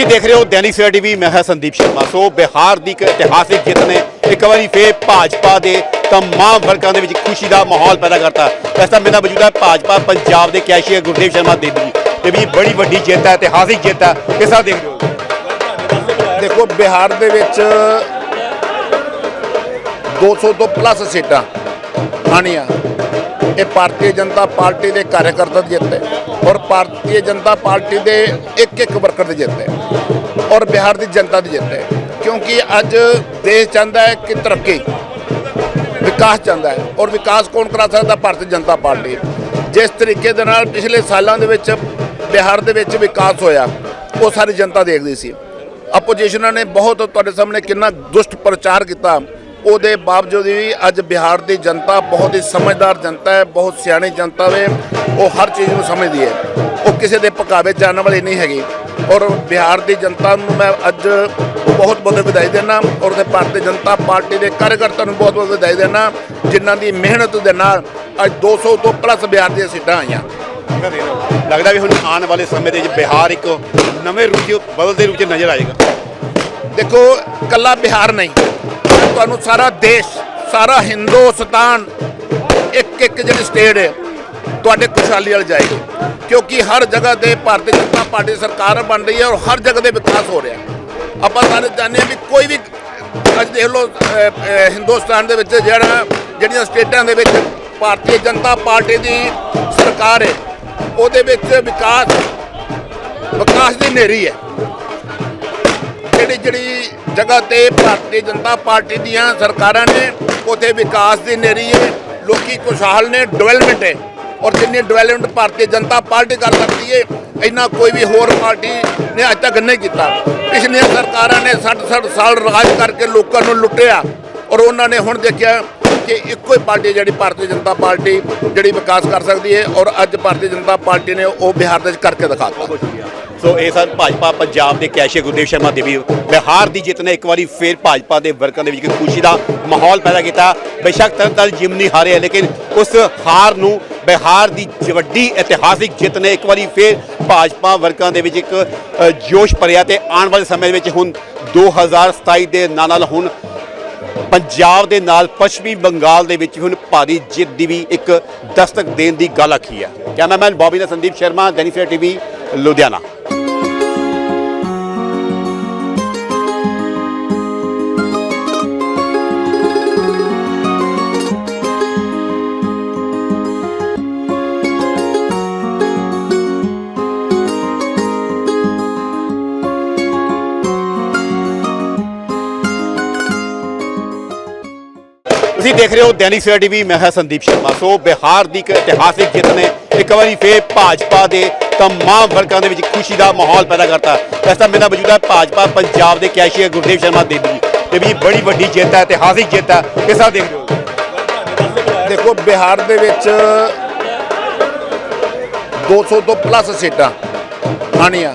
ਤੁਸੀਂ ਦੇਖ ਰਹੇ ਹੋ ਦੈਨਿਕ ਸਵੇਰਾ ਟੀਵੀ, ਮੈਂ ਹਾਂ ਸੰਦੀਪ ਸ਼ਰਮਾ। ਸੋ ਬਿਹਾਰ ਦੀ ਇੱਕ ਇਤਿਹਾਸਿਕ ਜਿੱਤ ਨੇ ਇੱਕ ਵਾਰੀ ਫੇਰ ਭਾਜਪਾ ਦੇ ਤਮਾਮ ਵਰਗਾਂ ਦੇ ਵਿੱਚ ਖੁਸ਼ੀ ਦਾ ਮਾਹੌਲ ਪੈਦਾ ਕਰਤਾ। ਇਸ ਤਰ੍ਹਾਂ ਮੇਰਾ ਮੌਜੂਦਾ ਭਾਜਪਾ ਪੰਜਾਬ ਦੇ ਕੈਸ਼ੀਅਰ ਗੁਰਦੇਵ ਸ਼ਰਮਾ ਦੇਵੀ ਜੀ। ਤੇ ਵੀ ਬੜੀ ਵੱਡੀ ਜਿੱਤ ਹੈ, ਇਤਿਹਾਸਿਕ ਜਿੱਤ ਹੈ। ਕਿਸ ਦੇਖ ਰਹੇ ਹੋ? ਦੇਖੋ, ਬਿਹਾਰ ਦੇ ਵਿੱਚ 200 ਤੋਂ ਪਲੱਸ ਸੀਟਾਂ ਆਣੀਆਂ ਇਹ ਭਾਰਤੀ ਜਨਤਾ ਪਾਰਟੀ ਦੇ ਕਾਰਜਕਰਤਾ ਦੀ ਜਿੱਤ ਹੈ ਔਰ ਭਾਰਤੀ ਜਨਤਾ ਪਾਰਟੀ ਦੇ ਇੱਕ ਇੱਕ ਵਰਕਰ ਦੀ ਜਿੱਤ ਹੈ ਔਰ ਬਿਹਾਰ ਦੀ ਜਨਤਾ ਦੀ ਜਿੱਤ ਹੈ। ਕਿਉਂਕਿ ਅੱਜ ਦੇਸ਼ ਚਾਹੁੰਦਾ ਹੈ ਕਿ ਤਰੱਕੀ, ਵਿਕਾਸ ਚਾਹੁੰਦਾ ਹੈ ਔਰ ਵਿਕਾਸ ਕੌਣ ਕਰਾ ਸਕਦਾ? ਭਾਰਤੀ ਜਨਤਾ ਪਾਰਟੀ। ਜਿਸ ਤਰੀਕੇ ਦੇ ਨਾਲ ਪਿਛਲੇ ਸਾਲਾਂ ਦੇ ਵਿੱਚ ਬਿਹਾਰ ਦੇ ਵਿੱਚ ਵਿਕਾਸ ਹੋਇਆ, ਉਹ ਸਾਰੀ ਜਨਤਾ ਦੇਖਦੀ ਸੀ। ਆਪੋਜੀਸ਼ਨਾਂ ਨੇ ਬਹੁਤ ਤੁਹਾਡੇ ਸਾਹਮਣੇ ਕਿੰਨਾ ਦੁਸ਼ਟ ਪ੍ਰਚਾਰ ਕੀਤਾ। ਉਹਦੇ ਬਾਵਜੂਦ ਵੀ ਅੱਜ ਬਿਹਾਰ ਦੀ ਜਨਤਾ ਬਹੁਤ ਹੀ ਸਮਝਦਾਰ ਜਨਤਾ ਹੈ ਬਹੁਤ ਸਿਆਣੀ ਜਨਤਾ ਵੇ ਉਹ ਹਰ ਚੀਜ਼ ਨੂੰ ਸਮਝਦੀ ਹੈ। ਉਹ ਕਿਸੇ ਦੇ ਪਕਾਵੇ ਆਉਣ ਵਾਲੀ ਨਹੀਂ ਹੈਗੀ। ਔਰ ਬਿਹਾਰ ਦੀ ਜਨਤਾ ਨੂੰ ਮੈਂ ਅੱਜ ਬਹੁਤ ਬਹੁਤ ਵਧਾਈ ਦੇਣਾ ਔਰ ਤੇ ਭਾਰਤੀ ਜਨਤਾ ਪਾਰਟੀ ਦੇ ਕਾਰਜਕਰਤਾ ਨੂੰ ਬਹੁਤ ਬਹੁਤ ਵਧਾਈ ਦੇਣਾ ਜਿਨ੍ਹਾਂ ਦੀ ਮਿਹਨਤ ਦੇ ਨਾਲ ਅੱਜ 200 ਤੋਂ ਪਲੱਸ ਬਿਹਾਰ ਦੀਆਂ ਸੀਟਾਂ ਆਈਆਂ। ਲੱਗਦਾ ਵੀ ਹੁਣ ਆਉਣ ਵਾਲੇ ਸਮੇਂ ਦੇ ਵਿੱਚ ਬਿਹਾਰ ਇੱਕ ਨਵੇਂ ਰੂਪ ਬਦਲਦੇ ਰੂਪ 'ਚ ਨਜ਼ਰ ਆਏਗਾ। ਦੇਖੋ ਕੱਲਾ ਬਿਹਾਰ ਨਹੀਂ। ਤੁਹਾਨੂੰ ਸਾਰਾ ਦੇਸ਼, ਸਾਰਾ ਹਿੰਦੁਸਤਾਨ ਇੱਕ ਇੱਕ ਜਿਹੜੀ ਸਟੇਟ ਹੈ, ਤੁਹਾਡੇ ਖੁਸ਼ਹਾਲੀ ਵੱਲ ਜਾਏਗੀ। ਕਿਉਂਕਿ ਹਰ ਜਗ੍ਹਾ ਤੇ ਭਾਰਤੀ ਜਨਤਾ ਪਾਰਟੀ ਸਰਕਾਰ ਬਣ ਰਹੀ ਹੈ ਔਰ ਹਰ ਜਗ੍ਹਾ ਤੇ ਵਿਕਾਸ ਹੋ ਰਿਹਾ ਆਪਾਂ ਸਾਰੇ ਜਾਣਦੇ ਹਾਂ ਵੀ ਕੋਈ ਵੀ, ਅੱਜ ਦੇਖ ਲਓ ਹਿੰਦੁਸਤਾਨ ਦੇ ਵਿੱਚ ਜਿਹੜਾ, ਜਿਹੜੀਆਂ ਸਟੇਟਾਂ ਦੇ ਵਿੱਚ ਭਾਰਤੀ ਜਨਤਾ ਪਾਰਟੀ ਦੀ ਸਰਕਾਰ ਹੈ, ਉਹਦੇ ਵਿੱਚ ਵਿਕਾਸ ਵਿਕਾਸ ਦੀ ਨੇਰੀ ਹੈ। ਜਿਹੜੀ ਜਿਹੜੀ ਜਗ੍ਹਾ ਤੇ ਭਾਰਤੀ ਜਨਤਾ ਪਾਰਟੀ ਦੀਆਂ ਸਰਕਾਰਾਂ ਨੇ ਉਥੇ ਵਿਕਾਸ ਦੀ ਨੇਰੀ ਹੈ ਲੋਕੀ ਖੁਸ਼ਹਾਲ ਨੇ ਡਿਵੈਲਪਮੈਂਟ ਹੈ ਔਰ ਜਿੰਨੀ ਡਿਵੈਲਪਮੈਂਟ ਭਾਰਤੀ ਜਨਤਾ ਪਾਰਟੀ ਕਰ ਸਕਦੀ ਹੈ ਇੰਨਾ ਕੋਈ ਵੀ ਹੋਰ ਪਾਰਟੀ ਨੇ ਅੱਜ ਤੱਕ ਨਹੀਂ ਕੀਤਾ। ਪਿਛਲੀਆਂ ਸਰਕਾਰਾਂ ਨੇ 60 60 ਸਾਲ ਰਾਜ ਕਰਕੇ ਲੋਕਾਂ ਨੂੰ ਲੁੱਟਿਆ। ਔਰ ਉਹਨਾਂ ਨੇ ਹੁਣ ਦੇਖਿਆ ਕਿ ਇੱਕੋ ਹੀ ਪਾਰਟੀ ਜਿਹੜੀ ਭਾਰਤੀ ਜਨਤਾ ਪਾਰਟੀ ਜਿਹੜੀ ਵਿਕਾਸ ਕਰ ਸਕਦੀ ਹੈ ਔਰ ਅੱਜ ਭਾਰਤੀ ਜਨਤਾ ਪਾਰਟੀ ਨੇ ਉਹ ਬਿਹਾਰ ਦੇ ਵਿੱਚ ਕਰਕੇ ਦਿਖਾਤਾ। ਸੋ ਇਹ ਸਨ ਭਾਜਪਾ ਪੰਜਾਬ ਦੇ ਕੈਸ਼ੇ ਗੁਰਦੇਵ ਸ਼ਰਮਾ ਦੇਵੀ ਬਿਹਾਰ ਦੀ ਜਿੱਤ ਨੇ ਇੱਕ ਵਾਰੀ ਫੇਰ ਭਾਜਪਾ ਦੇ ਵਰਕਰਾਂ ਦੇ ਵਿੱਚ ਇੱਕ ਖੁਸ਼ੀ ਦਾ ਮਾਹੌਲ ਪੈਦਾ ਕੀਤਾ। ਬੇਸ਼ੱਕ ਤਰਨਤਾਰਨ ਜਿਮ ਨਹੀਂ ਹਾਰੇ, ਲੇਕਿਨ ਉਸ ਹਾਰ ਨੂੰ ਬਿਹਾਰ ਦੀ ਵੱਡੀ ਇਤਿਹਾਸਿਕ ਜਿੱਤ ਨੇ ਇੱਕ ਵਾਰੀ ਫੇਰ ਭਾਜਪਾ ਵਰਕਰਾਂ ਦੇ ਵਿੱਚ ਇੱਕ ਜੋਸ਼ ਭਰਿਆ ਤੇ ਆਉਣ ਵਾਲੇ ਸਮੇਂ ਦੇ ਵਿੱਚ ਹੁਣ 2027 ਦੇ ਨਾਲ ਨਾਲ ਹੁਣ ਪੰਜਾਬ ਦੇ ਨਾਲ ਪੱਛਮੀ ਬੰਗਾਲ ਦੇ ਵਿੱਚ ਹੁਣ ਭਾਰੀ ਜਿੱਤ ਦੀ ਵੀ ਇੱਕ ਦਸਤਕ ਦੇਣ ਦੀ ਗੱਲ ਆਖੀ ਹੈ। ਕੈਮਰਾਮੈਨ ਬੌਬੀ ਦਾ ਸੰਦੀਪ ਸ਼ਰਮਾ, ਦੈਨਿਕ ਟੀਵੀ, ਲੁਧਿਆਣਾ। ਦੇਖ ਰਹੇ ਹੋ ਦੈਨਿਕ ਸਵੇਰਾ ਟੀਵੀ, ਮੈਂ ਹਾਂ ਸੰਦੀਪ ਸ਼ਰਮਾ। ਸੋ ਬਿਹਾਰ ਦੀ ਇੱਕ ਇਤਿਹਾਸਿਕ ਜਿੱਤ ਨੇ ਇੱਕ ਵਾਰੀ ਫੇਰ ਭਾਜਪਾ ਦੇ ਤਮਾਮ ਵਰਗਾਂ ਦੇ ਵਿੱਚ ਖੁਸ਼ੀ ਦਾ ਮਾਹੌਲ ਪੈਦਾ ਕਰਤਾ। ਇਸ ਤਰ੍ਹਾਂ ਮੇਰਾ ਮੌਜੂਦ ਭਾਜਪਾ, ਪੰਜਾਬ ਦੇ ਕੈਸ਼ੀਅਰ ਗੁਰਦੇਵ ਸ਼ਰਮਾ, ਦੇਵੀ ਜੀ। ਤੇ ਵੀ ਬੜੀ ਵੱਡੀ ਜਿੱਤ ਹੈ, ਇਤਿਹਾਸਿਕ ਜਿੱਤ ਹੈ। ਕਿਸ ਤਰ੍ਹਾਂ ਦੇਖ ਰਹੇ ਹੋ? ਦੇਖੋ, ਬਿਹਾਰ ਦੇ ਵਿੱਚ 200 ਤੋਂ ਪਲੱਸ ਸੀਟਾਂ ਆਣੀਆਂ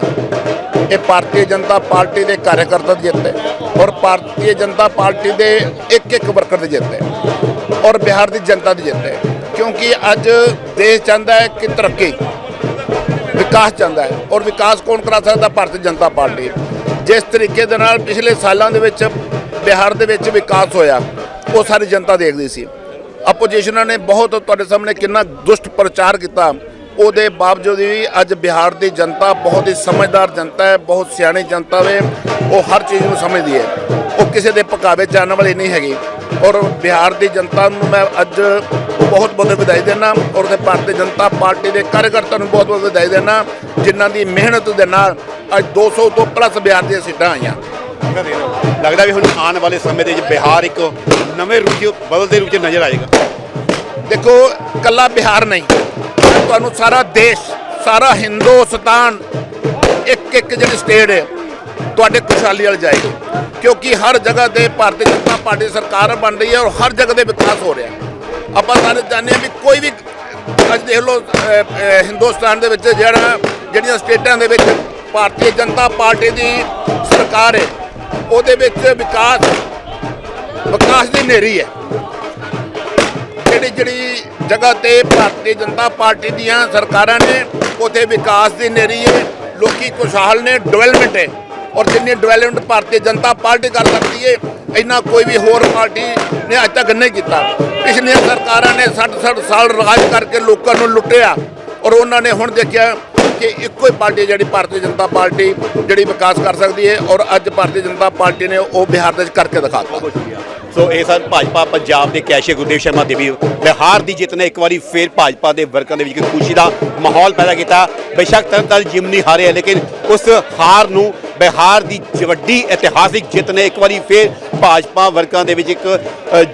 ਇਹ ਭਾਰਤੀ ਜਨਤਾ ਪਾਰਟੀ ਦੇ ਕਾਰਜਕਰਤਾ ਦੀ ਜਿੱਤ ਹੈ ਔਰ ਭਾਰਤੀ ਜਨਤਾ ਪਾਰਟੀ ਦੇ ਇੱਕ ਇੱਕ ਵਰਕਰ ਦੀ ਜਿੱਤ ਹੈ ਔਰ ਬਿਹਾਰ ਦੀ ਜਨਤਾ ਦੀ ਜਿੱਤ ਹੈ। ਕਿਉਂਕਿ ਅੱਜ ਦੇਸ਼ ਚਾਹੁੰਦਾ ਹੈ ਕਿ ਤਰੱਕੀ, ਵਿਕਾਸ ਚਾਹੁੰਦਾ ਹੈ ਔਰ ਵਿਕਾਸ ਕੌਣ ਕਰਾ ਸਕਦਾ? ਭਾਰਤੀ ਜਨਤਾ ਪਾਰਟੀ। ਜਿਸ ਤਰੀਕੇ ਦੇ ਨਾਲ ਪਿਛਲੇ ਸਾਲਾਂ ਦੇ ਵਿੱਚ ਬਿਹਾਰ ਦੇ ਵਿੱਚ ਵਿਕਾਸ ਹੋਇਆ, ਉਹ ਸਾਰੀ ਜਨਤਾ ਦੇਖਦੀ ਸੀ। ਆਪੋਜੀਸ਼ਨਾਂ ਨੇ ਬਹੁਤ ਤੁਹਾਡੇ ਸਾਹਮਣੇ ਕਿੰਨਾ ਦੁਸ਼ਟ ਪ੍ਰਚਾਰ ਕੀਤਾ। ਉਹਦੇ ਬਾਵਜੂਦ ਵੀ ਅੱਜ ਬਿਹਾਰ ਦੀ ਜਨਤਾ ਬਹੁਤ ਹੀ ਸਮਝਦਾਰ ਜਨਤਾ ਹੈ ਬਹੁਤ ਸਿਆਣੀ ਜਨਤਾ ਵੇ ਉਹ ਹਰ ਚੀਜ਼ ਨੂੰ ਸਮਝਦੀ ਹੈ। ਉਹ ਕਿਸੇ ਦੇ ਪਕਾਵੇ ਚ ਆਉਣ ਵਾਲੀ ਨਹੀਂ ਹੈਗੀ। ਔਰ ਬਿਹਾਰ ਦੀ ਜਨਤਾ ਨੂੰ ਮੈਂ ਅੱਜ ਬਹੁਤ ਬਹੁਤ ਵਧਾਈ ਦੇਣਾ ਔਰ ਤੇ ਭਾਰਤੀ ਜਨਤਾ ਪਾਰਟੀ ਦੇ ਕਾਰਜਕਰਤਾ ਨੂੰ ਬਹੁਤ ਬਹੁਤ ਵਧਾਈ ਦੇਣਾ ਜਿਨ੍ਹਾਂ ਦੀ ਮਿਹਨਤ ਦੇ ਨਾਲ ਅੱਜ 200 ਤੋਂ ਪਲੱਸ ਬਿਹਾਰ ਦੀਆਂ ਸੀਟਾਂ ਆਈਆਂ। ਲੱਗਦਾ ਵੀ ਹੁਣ ਆਉਣ ਵਾਲੇ ਸਮੇਂ ਦੇ ਵਿੱਚ ਬਿਹਾਰ ਇੱਕ ਨਵੇਂ ਰੂਪ 'ਚ ਬਦਲਦੇ ਰੂਪ 'ਚ ਨਜ਼ਰ ਆਏਗਾ। ਦੇਖੋ ਕੱਲਾ ਬਿਹਾਰ ਨਹੀਂ। ਤੁਹਾਨੂੰ ਸਾਰਾ ਦੇਸ਼, ਸਾਰਾ ਹਿੰਦੁਸਤਾਨ ਇੱਕ ਇੱਕ ਜਿਹੜੀ ਸਟੇਟ ਹੈ, ਤੁਹਾਡੇ ਖੁਸ਼ਹਾਲੀ ਵੱਲ ਜਾਏਗੀ। ਕਿਉਂਕਿ ਹਰ ਜਗ੍ਹਾ ਤੇ ਭਾਰਤੀ ਜਨਤਾ ਪਾਰਟੀ ਸਰਕਾਰ ਬਣ ਰਹੀ ਹੈ ਔਰ ਹਰ ਜਗ੍ਹਾ ਤੇ ਵਿਕਾਸ ਹੋ ਰਿਹਾ ਆਪਾਂ ਸਾਰੇ ਜਾਣਦੇ ਹਾਂ ਵੀ ਕੋਈ ਵੀ, ਅੱਜ ਦੇਖ ਲਓ ਹਿੰਦੁਸਤਾਨ ਦੇ ਵਿੱਚ ਜਿਹੜਾ, ਜਿਹੜੀਆਂ ਸਟੇਟਾਂ ਦੇ ਵਿੱਚ ਭਾਰਤੀ ਜਨਤਾ ਪਾਰਟੀ ਦੀ ਸਰਕਾਰ ਹੈ, ਉਹਦੇ ਵਿੱਚ ਵਿਕਾਸ ਵਿਕਾਸ ਦੀ ਨੇਰੀ ਹੈ। ਜਿਹੜੀ ਜਿਹੜੀ ਜਗ੍ਹਾ ਤੇ ਭਾਰਤੀ ਜਨਤਾ ਪਾਰਟੀ ਦੀਆਂ ਸਰਕਾਰਾਂ ਨੇ ਉਥੇ ਵਿਕਾਸ ਦੀ ਨੇਰੀ ਹੈ ਲੋਕੀ ਖੁਸ਼ਹਾਲ ਨੇ ਡਿਵੈਲਪਮੈਂਟ ਹੈ ਔਰ ਜਿੰਨੀ ਡਿਵੈਲਪਮੈਂਟ ਭਾਰਤੀ ਜਨਤਾ ਪਾਰਟੀ ਕਰ ਸਕਦੀ ਹੈ ਇੰਨਾ ਕੋਈ ਵੀ ਹੋਰ ਪਾਰਟੀ ਨੇ ਅੱਜ ਤੱਕ ਨਹੀਂ ਕੀਤਾ। ਪਿਛਲੀਆਂ ਸਰਕਾਰਾਂ ਨੇ 60 60 ਸਾਲ ਰਾਜ ਕਰਕੇ ਲੋਕਾਂ ਨੂੰ ਲੁੱਟਿਆ। ਔਰ ਉਹਨਾਂ ਨੇ ਹੁਣ ਦੇਖਿਆ ਕਿ ਇੱਕੋ ਹੀ ਪਾਰਟੀ ਜਿਹੜੀ ਭਾਰਤੀ ਜਨਤਾ ਪਾਰਟੀ ਜਿਹੜੀ ਵਿਕਾਸ ਕਰ ਸਕਦੀ ਹੈ ਔਰ ਅੱਜ ਭਾਰਤੀ ਜਨਤਾ ਪਾਰਟੀ ਨੇ ਉਹ ਬਿਹਾਰ ਦੇ ਵਿੱਚ ਕਰਕੇ ਦਿਖਾਤਾ ਸੋ ਇਹ ਸਨ ਭਾਜਪਾ ਪੰਜਾਬ ਦੇ ਕੈਸ਼ੀਅਰ ਗੁਰਦੇਵ ਸ਼ਰਮਾ ਦੇਵੀ ਬਿਹਾਰ ਦੀ ਜਿੱਤ ਨੇ ਇੱਕ ਵਾਰੀ ਫੇਰ ਭਾਜਪਾ ਦੇ ਵਰਕਰਾਂ ਦੇ ਵਿੱਚ ਇੱਕ ਖੁਸ਼ੀ ਦਾ ਮਾਹੌਲ ਪੈਦਾ ਕੀਤਾ। ਬੇਸ਼ੱਕ ਤਰਨਤਾਰਨ ਜਿਮ ਨਹੀਂ ਹਾਰਿਆ, ਲੇਕਿਨ ਉਸ ਹਾਰ ਨੂੰ ਬਿਹਾਰ ਦੀ ਵੱਡੀ ਇਤਿਹਾਸਿਕ ਜਿੱਤ ਨੇ ਇੱਕ ਵਾਰੀ ਫੇਰ ਭਾਜਪਾ ਵਰਕਰਾਂ ਦੇ ਵਿੱਚ ਇੱਕ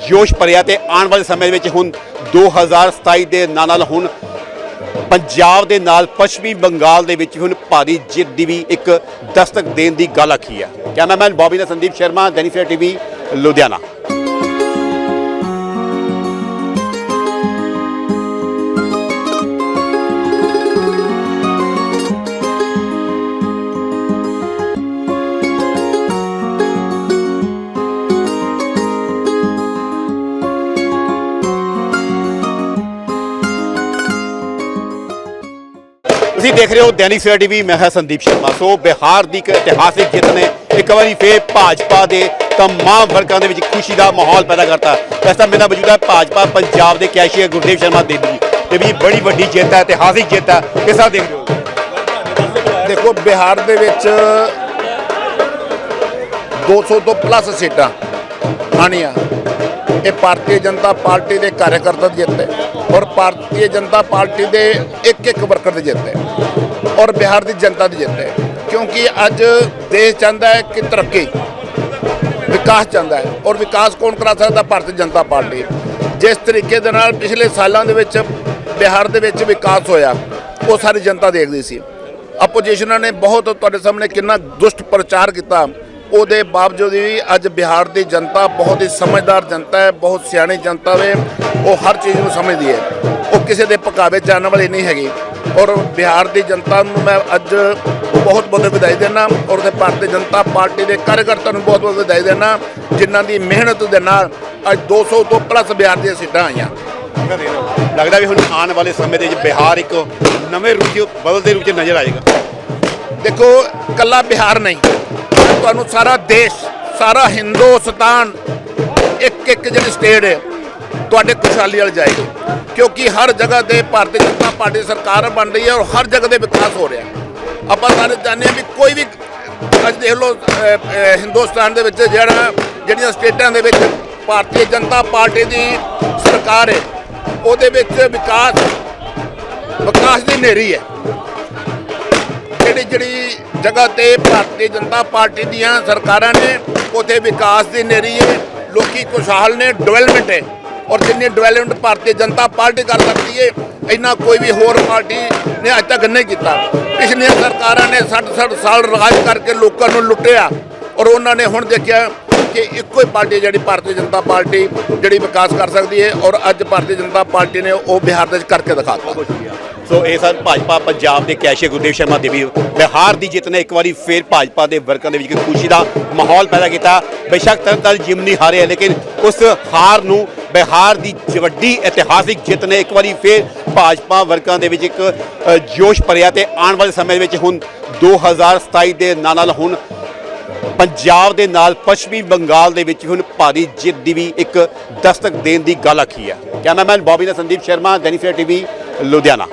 ਜੋਸ਼ ਭਰਿਆ ਤੇ ਆਉਣ ਵਾਲੇ ਸਮੇਂ ਦੇ ਵਿੱਚ ਹੁਣ 2027 ਦੇ ਨਾਲ ਨਾਲ ਹੁਣ ਪੰਜਾਬ ਦੇ ਨਾਲ ਪੱਛਮੀ ਬੰਗਾਲ ਦੇ ਵਿੱਚ ਹੁਣ ਭਾਰੀ ਜਿੱਤ ਦੀ ਵੀ ਇੱਕ ਦਸਤਕ ਦੇਣ ਦੀ ਗੱਲ ਆਖੀ ਹੈ। ਕੈਮਰਾਮੈਨ ਬੌਬੀ ਨਾਲ ਸੰਦੀਪ ਸ਼ਰਮਾ, ਦੈਨਿਕ ਟੀਵੀ, ਲੁਧਿਆਣਾ। ਤੁਸੀਂ ਦੇਖ ਰਹੇ ਹੋ ਦੈਨਿਕ ਸਵੇਰਾ ਟੀਵੀ, ਮੈਂ ਹਾਂ ਸੰਦੀਪ ਸ਼ਰਮਾ। ਸੋ ਬਿਹਾਰ ਦੀ ਇੱਕ ਇਤਿਹਾਸਿਕ ਜਿੱਤ ਨੇ ਇੱਕ ਵਾਰੀ ਫੇਰ ਭਾਜਪਾ ਦੇ ਤਮਾਮ ਵਰਗਾਂ ਦੇ ਵਿੱਚ ਖੁਸ਼ੀ ਦਾ ਮਾਹੌਲ ਪੈਦਾ ਕਰਤਾ। ਇਸ ਤਰ੍ਹਾਂ ਮੇਰਾ ਮੌਜੂਦਾ ਭਾਜਪਾ ਪੰਜਾਬ ਦੇ ਕੈਸ਼ੀਅਰ ਗੁਰਦੇਵ ਸ਼ਰਮਾ ਦੇਵੀ ਜੀ। ਇਹ ਵੀ ਬੜੀ ਵੱਡੀ ਜਿੱਤ ਹੈ, ਇਤਿਹਾਸਿਕ ਜਿੱਤ ਹੈ। ਕਿਸ ਤਰ੍ਹਾਂ ਦੇਖ ਰਹੇ ਹੋ? ਦੇਖੋ, ਬਿਹਾਰ ਦੇ ਵਿੱਚ 200 ਤੋਂ ਪਲੱਸ ਸੀਟਾਂ ਆਣੀਆਂ ਇਹ ਭਾਰਤੀ ਜਨਤਾ ਪਾਰਟੀ ਦੇ ਕਾਰਜਕਰਤਾ ਦੀ ਜਿੱਤ ਹੈ ਔਰ ਭਾਰਤੀ ਜਨਤਾ ਪਾਰਟੀ ਦੇ ਇੱਕ ਇੱਕ ਵਰਕਰ ਦੀ ਜਿੱਤ ਹੈ ਔਰ ਬਿਹਾਰ ਦੀ ਜਨਤਾ ਦੀ ਜਿੱਤ ਹੈ। ਕਿਉਂਕਿ ਅੱਜ ਦੇਸ਼ ਚਾਹੁੰਦਾ ਹੈ ਕਿ ਤਰੱਕੀ, ਵਿਕਾਸ ਚਾਹੁੰਦਾ ਹੈ ਔਰ ਵਿਕਾਸ ਕੌਣ ਕਰਾ ਸਕਦਾ? ਭਾਰਤੀ ਜਨਤਾ ਪਾਰਟੀ। ਜਿਸ ਤਰੀਕੇ ਦੇ ਨਾਲ ਪਿਛਲੇ ਸਾਲਾਂ ਦੇ ਵਿੱਚ ਬਿਹਾਰ ਦੇ ਵਿੱਚ ਵਿਕਾਸ ਹੋਇਆ, ਉਹ ਸਾਰੀ ਜਨਤਾ ਦੇਖਦੀ ਸੀ। ਆਪੋਜੀਸ਼ਨਾਂ ਨੇ ਬਹੁਤ ਤੁਹਾਡੇ ਸਾਹਮਣੇ ਕਿੰਨਾ ਦੁਸ਼ਟ ਪ੍ਰਚਾਰ ਕੀਤਾ। ਉਹਦੇ ਬਾਵਜੂਦ ਵੀ ਅੱਜ ਬਿਹਾਰ ਦੀ ਜਨਤਾ ਬਹੁਤ ਹੀ ਸਮਝਦਾਰ ਜਨਤਾ ਹੈ ਬਹੁਤ ਸਿਆਣੀ ਜਨਤਾ ਵੇ ਉਹ ਹਰ ਚੀਜ਼ ਨੂੰ ਸਮਝਦੀ ਹੈ। ਉਹ ਕਿਸੇ ਦੇ ਪਕਾਵੇ ਜਾਣ ਵਾਲੀ ਨਹੀਂ ਹੈਗੀ। ਔਰ ਬਿਹਾਰ ਦੀ ਜਨਤਾ ਨੂੰ ਮੈਂ ਅੱਜ ਬਹੁਤ ਬਹੁਤ ਵਧਾਈ ਦੇਣਾ ਔਰ ਉਹਦੇ ਭਾਰਤੀ ਜਨਤਾ ਪਾਰਟੀ ਦੇ ਕਾਰਜਕਰਤਾ ਨੂੰ ਬਹੁਤ ਬਹੁਤ ਵਧਾਈ ਦੇਣਾ ਜਿਨ੍ਹਾਂ ਦੀ ਮਿਹਨਤ ਦੇ ਨਾਲ ਅੱਜ 200 ਤੋਂ ਪਲੱਸ ਬਿਹਾਰ ਦੀਆਂ ਸੀਟਾਂ ਆਈਆਂ। ਲੱਗਦਾ ਵੀ ਹੁਣ ਆਉਣ ਵਾਲੇ ਸਮੇਂ ਦੇ ਵਿੱਚ ਬਿਹਾਰ ਇੱਕ ਨਵੇਂ ਰੂਪ 'ਚ ਬਦਲਦੇ ਰੂਪ 'ਚ ਨਜ਼ਰ ਆਏਗਾ। ਦੇਖੋ ਕੱਲਾ ਬਿਹਾਰ ਨਹੀਂ ਤੁਹਾਨੂੰ ਸਾਰਾ ਦੇਸ਼, ਸਾਰਾ ਹਿੰਦੁਸਤਾਨ ਇੱਕ ਇੱਕ ਜਿਹੜੀ ਸਟੇਟ ਹੈ, ਤੁਹਾਡੇ ਖੁਸ਼ਹਾਲੀ ਵੱਲ ਜਾਏਗੀ। ਕਿਉਂਕਿ ਹਰ ਜਗ੍ਹਾ ਤੇ ਭਾਰਤੀ ਜਨਤਾ ਪਾਰਟੀ ਸਰਕਾਰ ਬਣ ਰਹੀ ਹੈ ਔਰ ਹਰ ਜਗ੍ਹਾ ਤੇ ਵਿਕਾਸ ਹੋ ਰਿਹਾ ਆਪਾਂ ਸਾਰੇ ਜਾਣਦੇ ਹਾਂ ਵੀ ਕੋਈ ਵੀ, ਅੱਜ ਦੇਖ ਲਓ ਹਿੰਦੁਸਤਾਨ ਦੇ ਵਿੱਚ ਜਿਹੜਾ, ਜਿਹੜੀਆਂ ਸਟੇਟਾਂ ਦੇ ਵਿੱਚ ਭਾਰਤੀ ਜਨਤਾ ਪਾਰਟੀ ਦੀ ਸਰਕਾਰ ਹੈ, ਉਹਦੇ ਵਿੱਚ ਵਿਕਾਸ ਵਿਕਾਸ ਦੀ ਨੇਰੀ ਹੈ। ਜਿਹੜੀ ਜਿਹੜੀ ਜਗ੍ਹਾ ਤੇ ਭਾਰਤੀ ਜਨਤਾ ਪਾਰਟੀ ਦੀਆਂ ਸਰਕਾਰਾਂ ਨੇ, ਉਥੇ ਵਿਕਾਸ ਦੀ ਨੇਰੀ ਹੈ, ਲੋਕੀ ਖੁਸ਼ਹਾਲ ਨੇ ਡਿਵੈਲਪਮੈਂਟ ਹੈ। ਔਰ ਜਿੰਨੀ ਡਿਵੈਲਪਮੈਂਟ ਭਾਰਤੀ ਜਨਤਾ ਪਾਰਟੀ ਕਰ ਸਕਦੀ ਹੈ, ਇੰਨਾ ਕੋਈ ਵੀ ਹੋਰ ਪਾਰਟੀ ਨੇ ਅੱਜ ਤੱਕ ਨਹੀਂ ਕੀਤਾ। ਪਿਛਲੀਆਂ ਸਰਕਾਰਾਂ ਨੇ 60 60 ਸਾਲ ਰਾਜ ਕਰਕੇ ਲੋਕਾਂ ਨੂੰ ਲੁੱਟਿਆ, ਔਰ ਉਹਨਾਂ ਨੇ ਹੁਣ ਦੇਖਿਆ ਕਿ ਇੱਕੋ ਹੀ ਪਾਰਟੀ ਜਿਹੜੀ ਭਾਰਤੀ ਜਨਤਾ ਪਾਰਟੀ ਜਿਹੜੀ ਵਿਕਾਸ ਕਰ ਸਕਦੀ ਹੈ ਔਰ ਅੱਜ ਭਾਰਤੀ ਜਨਤਾ ਪਾਰਟੀ ਨੇ ਉਹ ਬਿਹਾਰ ਦੇ ਵਿੱਚ ਕਰਕੇ ਦਿਖਾਤਾ। ਸੋ ਇਹ ਸਨ ਭਾਜਪਾ, ਪੰਜਾਬ ਦੇ ਕੈਸ਼ੇ ਗੁਰਦੇਵ ਸ਼ਰਮਾ ਦੇਵੀ ਬਿਹਾਰ ਦੀ ਜਿੱਤ ਨੇ ਇੱਕ ਵਾਰੀ ਫੇਰ ਭਾਜਪਾ ਦੇ ਵਰਕਰਾਂ ਦੇ ਵਿੱਚ ਖੁਸ਼ੀ ਦਾ ਮਾਹੌਲ ਪੈਦਾ ਕੀਤਾ। ਬੇਸ਼ੱਕ ਤਰਨਤਾਰਨ ਜਿਮ ਨਹੀਂ ਹਾਰਿਆ, ਲੇਕਿਨ ਉਸ ਹਾਰ ਨੂੰ ਬਿਹਾਰ ਦੀ ਵੱਡੀ ਇਤਿਹਾਸਿਕ ਜਿੱਤ ਨੇ ਇੱਕ ਵਾਰੀ ਫੇਰ ਭਾਜਪਾ ਵਰਕਰਾਂ ਦੇ ਵਿੱਚ ਇੱਕ ਜੋਸ਼ ਭਰਿਆ ਤੇ ਆਉਣ ਵਾਲੇ ਸਮੇਂ ਦੇ ਵਿੱਚ ਹੁਣ 2027 ਦੇ ਨਾਲ ਨਾਲ ਹੁਣ ਪੰਜਾਬ ਦੇ ਨਾਲ ਪੱਛਮੀ ਬੰਗਾਲ ਦੇ ਵਿੱਚ ਹੁਣ ਭਾਰੀ ਜਿੱਤ ਦੀ ਵੀ ਇੱਕ ਦਸਤਕ ਦੇਣ ਦੀ ਗੱਲ ਆਖੀ ਹੈ। ਕੈਮਰਾਮੈਨ ਬੌਬੀ ਨਾਲ ਸੰਦੀਪ ਸ਼ਰਮਾ ਦੈਨਿਕ ਟੀਵੀ, ਲੁਧਿਆਣਾ।